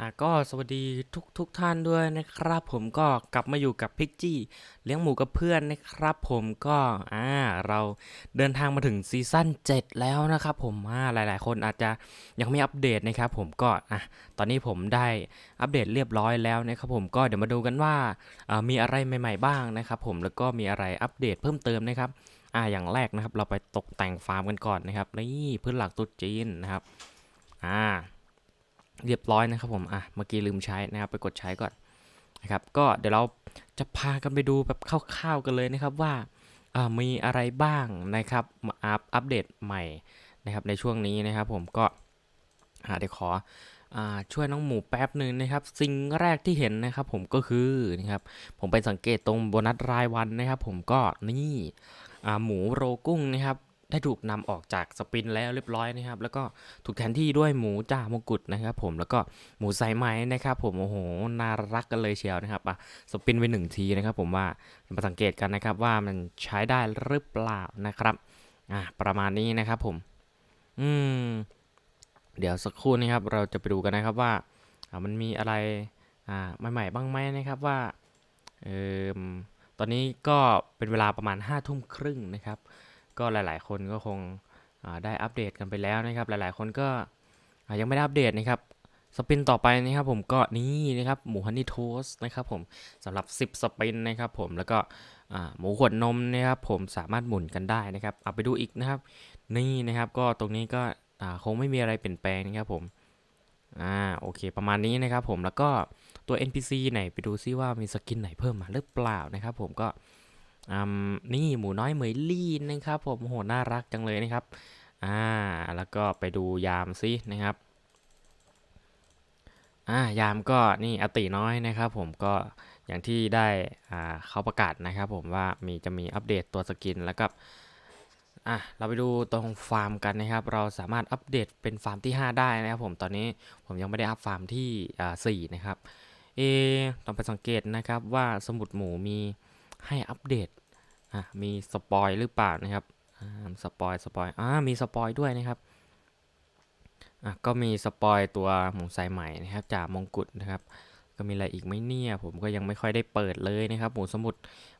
อะก็สวัสดีทุกทุกท่านด้วยนะครับ ผมก็กลับมาอยู่กับพิกจี้เลี้ยงหมูกับเพื่อนนะครับ ผมก็อ่าเราเดินทางมาถึงซีซั่น7 แล้วนะครับ ผมอ่าหลาย ๆ คนอาจจะยังไม่อัปเดตนะครับ ผมก็อะตอนนี้ผมได้อัปเดตเรียบร้อยแล้วนะครับผมก็เดี๋ยวมาดูกันว่าอ่ามีอะไรใหม่ ๆ บ้างนะครับ ผมแล้วก็มีอะไรอัปเดตเพิ่มเติมนะครับอ่าอย่างแรกนะครับ เราไปตกแต่งฟาร์มกันก่อนนะครับนี่พื้นหลักตุ๊ดจีนนะครับอ่า เรียบร้อยนะครับผมอะเมื่อกี้ลืมใช้นะครับไปกดใช้ก่อนนะครับก็เดี๋ยวเราจะพากันไปดูแบบคร่าวๆกันเลยนะครับว่าามีอะไรบ้างนะครับมาอัปอัปเดตใหม่นะครับในช่วงนี้นะครับผมก็อ่าเดี๋ยวขอช่วยน้องหมูแป๊บหนึ่งนะครับ สิ่งแรกที่เห็นนะครับผมก็คือนะครับผมไปสังเกตตรงโบนัสรายวันนะครับ ผมก็นี่หมูโรกุ้งนะครับ ได้ถูกนำออกจากสปินแล้วเรียบร้อยนะครับ แล้วก็ถูกแทนที่ด้วยหมูจ่ามงกุฎนะครับ ผมแล้วก็หมูสายไหมนะครับ ผมโอ้โหน่ารักกันเลยเชียวนะครับอะสปินไปหนึ่งทีนะครับ ผมว่ามาสังเกตกันนะครับว่ามันใช้ได้หรือเปล่านะครับอะประมาณนี้นะครับผม อืม เดี๋ยวสักครู่นะครับ เราจะไปดูกันนะครับว่าอ่ามันมีอะไรอ่าใหม่ๆบ้างไหมนะครับว่าเออตอนนี้ก็เป็นเวลาประมาณ5้าทุ่มครึ่งนะครับ ก็หลาย ๆ คนก็คงได้อัปเดตกันไปแล้วนะครับ หลาย ๆ คนก็ยังไม่ได้อัปเดตนะครับสปินต่อไปนะครับผมก็นี่นะครับหมูฮันนี่โทสนะครับผมสำหรับ 10 สปินนะครับผมแล้วก็หมูขวดนมนะครับผมสามารถหมุนกันได้นะครับเอาไปดูอีกนะครับนี่นะครับก็ตรงนี้ก็คงไม่มีอะไรเปลี่ยนแปลงนะครับผมอ่าโอเคประมาณนี้นะครับผมแล้วก็ตัว NPC ไหนไปดูซิว่ามีสกินไหนเพิ่มมาหรือเปล่านะครับผมก็ อืมนี่หมูน้อยเหมยลี่นะครับผมโอ้โหน่ารักจังเลยนะครับอ่าแล้วก็ไปดูยามซินะครับอ่ายามก็นี่อติน้อยนะครับผมก็อย่างที่ได้อ่าเขาประกาศนะครับผมว่ามีจะมีอัปเดตตัวสกินแล้วก็อะเราไปดูตรงฟาร์มกันนะครับ เราสามารถอัปเดตเป็นฟาร์มที่ 5 ได้นะครับผมตอนนี้ผมยังไม่ได้อัพฟาร์มที่อ่าสี่นะครับเอต้องไปสังเกตนะครับว่าสมุดหมูมี ให้อัปเดตอะมีสปอยหรือเปล่านะครับอ่าสปอยสปอยอ่ามีสปอยด้วยนะครับอะก็มีสปอยตัวหมูสายใหม่นะครับจากมงกุฎนะครับ ก็มีอะไรอีกไหมเนี่ยผมก็ยังไม่ค่อยได้เปิดเลยนะครับ หมูสมุด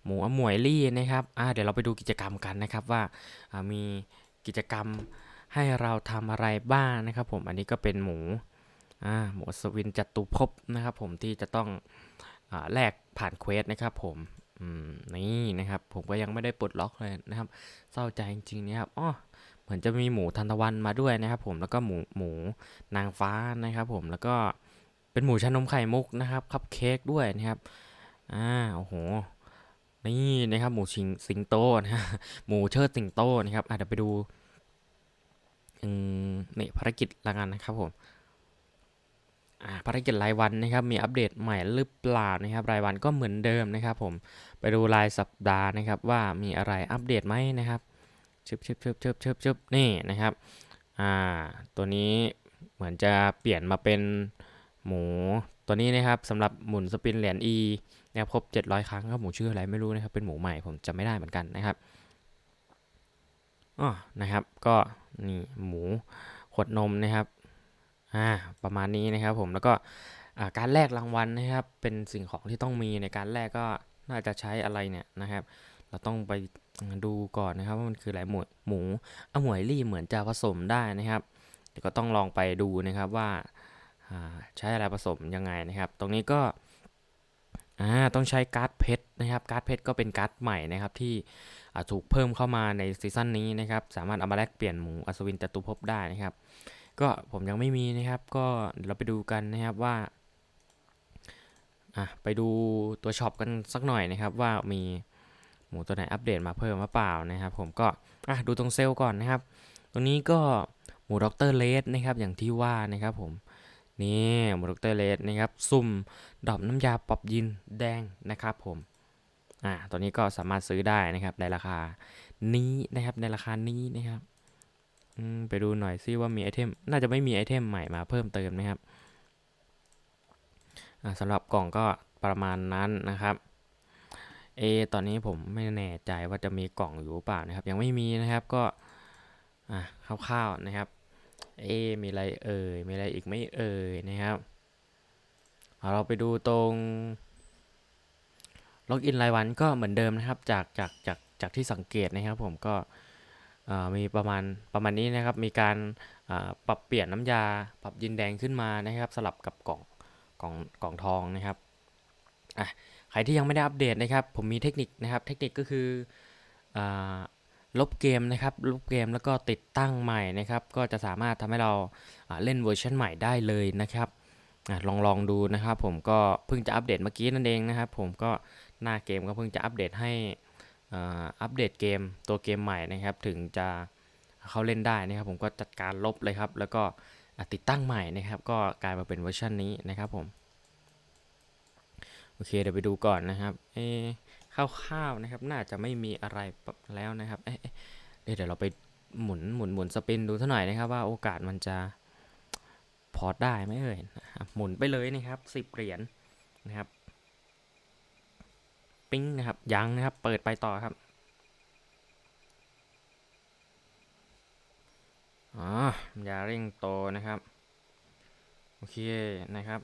หมูอมวยลี่นะครับอ่าเดี๋ยวเราไปดูกิจกรรมกันนะครับว่าอ่ามีกิจกรรมให้เราทำอะไรบ้างนะครับ ผมอันนี้ก็เป็นหมูอ่าหมูสวินจัตุภพนะครับ ผมที่จะต้องอ่าแลกผ่านเควสนะครับ ผม นี่นะครับ ผมก็ยังไม่ได้ปลดล็อกเลยนะครับ เศร้าใจจริงๆนะครับอ๋อเหมือนจะมีหมูทันตะวันมาด้วยนะครับ ผมแล้วก็หมูหมูนางฟ้านะครับ ผมแล้วก็เป็นหมูชานมไข่มุกนะครับคัพเค้กด้วยนะครับอ่าโอ้โหนี่นะครับ หมูชิงสิงโตนะฮะหมูเชิดสิงโตนะครับอะเดี๋ยวไปดูอืมนี่ภารกิจละกันนะครับผมอ ภารกิจรายวันนะครับมีอัปเดตใหม่หรือเปล่านะครับ รายวันก็เหมือนเดิมนะครับ ผมไปดูรายสัปดาห์นะครับ ว่ามีอะไรอัปเดตไหมนะครับชึบชึบชึบชึบชึบชึบนี่นะครับอ่าตัวนี้เหมือนจะเปลี่ยนมาเป็นหมูตัวนี้นะครับสำหรับหมุนสปินเหรียญ E นะครับครบ 700 ครั้งครับหมูชื่ออะไรไม่รู้นะครับเป็นหมูใหม่ผมจำไม่ได้เหมือนกันนะครับอ๋อนะครับก็นี่หมูขวดนมนะครับ อ่าประมาณนี้นะครับผมแล้วก็การแลกรางวัลนะครับ เป็นสิ่งของที่ต้องมีในการแลกก็น่าจะใช้อะไรเนี่ยนะครับ เราต้องไปดูก่อนนะครับว่ามันคืออะไรหมูหมูอหมวยลี่เหมือนจะผสมได้นะครับเดี๋ยวก็ต้องลองไปดูนะครับว่าาใช้อะไรผสมยังไงนะครับ ตรงนี้ก็ต้องใช้การ์ดเพชรนะครับ การ์ดเพชรก็เป็นการ์ดใหม่นะครับที่ถูกเพิ่มเข้ามาในซีซั่นนี้นะครับ สามารถเอามาแลกเปลี่ยนหมูอัศวินจตุภพได้นะครับ ก็ผมยังไม่มีนะครับ ก็เดี๋ยวเราไปดูกันนะครับว่าอะไปดูตัวช็อปกันสักหน่อยนะครับ ว่ามีหมูตัวไหนอัปเดตมาเพิ่มหรือเปล่านะครับ ผมก็อะดูตรงเซลล์ก่อนนะครับ ตรงนี้ก็หมูด็อกเตอร์เลสนะครับอย่างที่ว่านะครับผมนี่หมูด็อกเตอร์เลสนะครับซุ่มดอกน้ำยาปรับยินแดงนะครับผมอ่าตัวนี้ก็สามารถซื้อได้นะครับในราคานี้นะครับในราคานี้นะครับ ไปดูหน่อยซิว่ามีไอเทม น่าจะไม่มีไอเทมใหม่มาเพิ่มเติมนะครับสำหรับกล่องก็ประมาณนั้นนะครับเอตอนนี้ผมไม่แน่ใจว่าจะมีกล่องอยู่เปล่านะครับ ยังไม่มีนะครับก็อะคร่าวๆนะครับเอมีอะไรเอ่ยมีอะไรอีกไม่เอ่ยนะครับเราไปดูตรงล็อกอินรายวันก็เหมือนเดิมนะครับ จากจากจากจากที่สังเกตนะครับ ผมก็ มีประมาณประมาณนี้นะครับ มีการปรับเปลี่ยนน้ำยาปรับยินแดงขึ้นมานะครับ สลับกับกล่องกล่องกล่องทองนะครับอะใครที่ยังไม่ได้อัปเดตนะครับ ผมมีเทคนิคนะครับ เทคนิคก็คืออลบเกมนะครับ ลบเกมแล้วก็ติดตั้งใหม่นะครับ ก็จะสามารถทำให้เราาเล่นเวอร์ชันใหม่ได้เลยนะครับอลองลองดูนะครับ ผมก็เพิ่งจะอัปเดตเมื่อกี้นั่นเองนะครับ ผมก็หน้าเกมก็เพิ่งจะอัปเดตให้ อัปเดตเกมตัวเกมใหม่นะครับ ถึงจะเข้าเล่นได้นะครับ ผมก็จัดการลบเลยครับ แล้วก็ติดตั้งใหม่นะครับ ก็กลายมาเป็นเวอร์ชันนี้นะครับผมโอเคเดี๋ยวไปดูก่อนนะครับเอ๊ะคร่าวๆนะครับ น่าจะไม่มีอะไรแล้วนะครับเอ๊ะเดี๋ยวเราไปหมุนหมุนหมุนสปินดูเท่าหน่อยนะครับว่าโอกาสมันจะพอร์ตได้ไหมเอ่ยหมุนไปเลยนะครับสิบเหรียญนะครับ ปิ้งนะครับยังนะครับ เปิดไปต่อครับอ๋อยาเร่งโตนะครับ โอเคนะครับ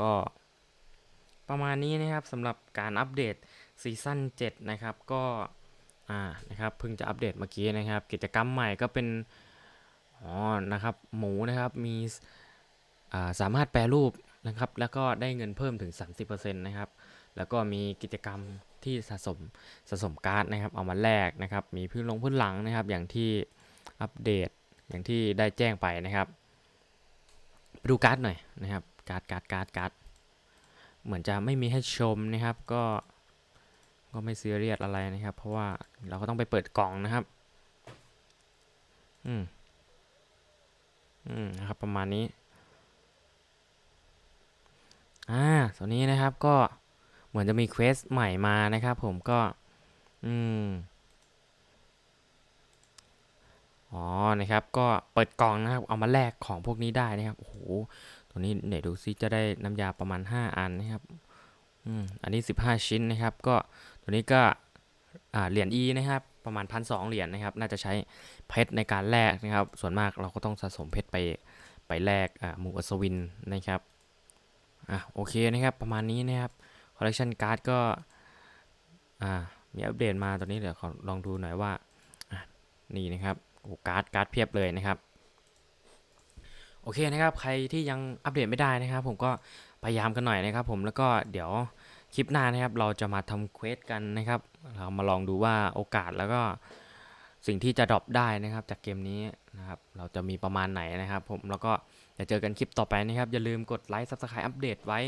ก็ประมาณนี้นะครับสำหรับการอัปเดตซีซั่น7นะครับก็อ่านะครับเพิ่งจะอัปเดตเมื่อกี้นะครับ กิจกรรมใหม่ก็เป็นอ๋อนะครับหมูนะครับมีอ่าสามารถแปรรูปนะครับ แล้วก็ได้เงินเพิ่มถึง 30%นะครับ แล้วก็มีกิจกรรมที่สะสมสะสมการ์ดนะครับ เอามาแลกนะครับ มีพื้นลงพื้นหลังนะครับ อย่างที่อัปเดตอย่างที่ได้แจ้งไปนะครับไปดูการ์ดหน่อยนะครับการ์ดการ์ดการ์ดการ์ดเหมือนจะไม่มีให้ชมนะครับ ก็ก็ไม่ซีเรียสอะไรนะครับ เพราะว่าเราก็ต้องไปเปิดกล่องนะครับ อืมอืมนะครับประมาณนี้อ่าตัวนนี้นะครับก็ เหมือนจะมีเควสใหม่มานะครับผมก็ อืม อ๋อ นะครับ ก็เปิดกล่องนะครับ เอามาแลกของพวกนี้ได้นะครับ โอ้โห ตัวนี้เดี๋ยวดูซิจะได้น้ำยาประมาณ 5 อันนะครับ อืม อันนี้ 15 ชิ้นนะครับ ก็ตัวนี้ก็ อ่า เหรียญ E นะครับประมาณพันสเหรียญนะครับ น่าจะใช้เพชรในการแลกนะครับ ส่วนมากเราก็ต้องสะสมเพชรไปไปแลกอ่าหมูอัศวินนะครับ อะโอเคนะครับ ประมาณนี้นะครับ อลเล t ชันการ์ดก็มีอัปเดตมาตอนนี้เดี๋ยวขอลองดูหน่อยว่า นี่นะครับโอ้การ์ดการ์ดเพียบเลยนะครับ โอเคนะครับ ใครที่ยังอัปเดตไม่ได้นะครับ ผมก็พยายามกันหน่อยนะครับ ผมแล้วก็เดี๋ยวคลิปหน้านะครับ เราจะมาทำเควสกันนะครับ เรามาลองดูว่าโอกาสแล้วก็สิ่งที่จะดรอปได้นะครับ จากเกมนี้นะครับ เราจะมีประมาณไหนนะครับ ผมแล้วก็เดี๋ยวเจอกันคลิปต่อไปนะครับ อย่าลืมกดไลค์ซับสไครต์อัปเดตไว้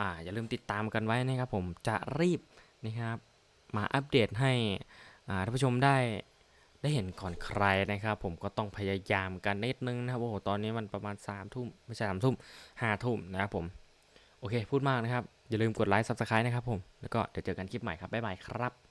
อ่าอย่าลืมติดตามกันไว้นะครับผมจะรีบนะครับ มาอัปเดตให้อ่าท่านผู้ชมได้ได้เห็นก่อนใครนะครับ ผมก็ต้องพยายามกันนิดนึงนะครับโอ้โหตอนนี้มันประมาณ3ามทุ่มไม่ใช่สามทุ่มห้าทุ่มนะครับผมโอเคพูดมากนะครับ อย่าลืมกดไลค์ซับสไครต์นะครับผมแล้วก็เดี๋ยวเจอกันคลิปใหม่ครับบ๊ายบายครับ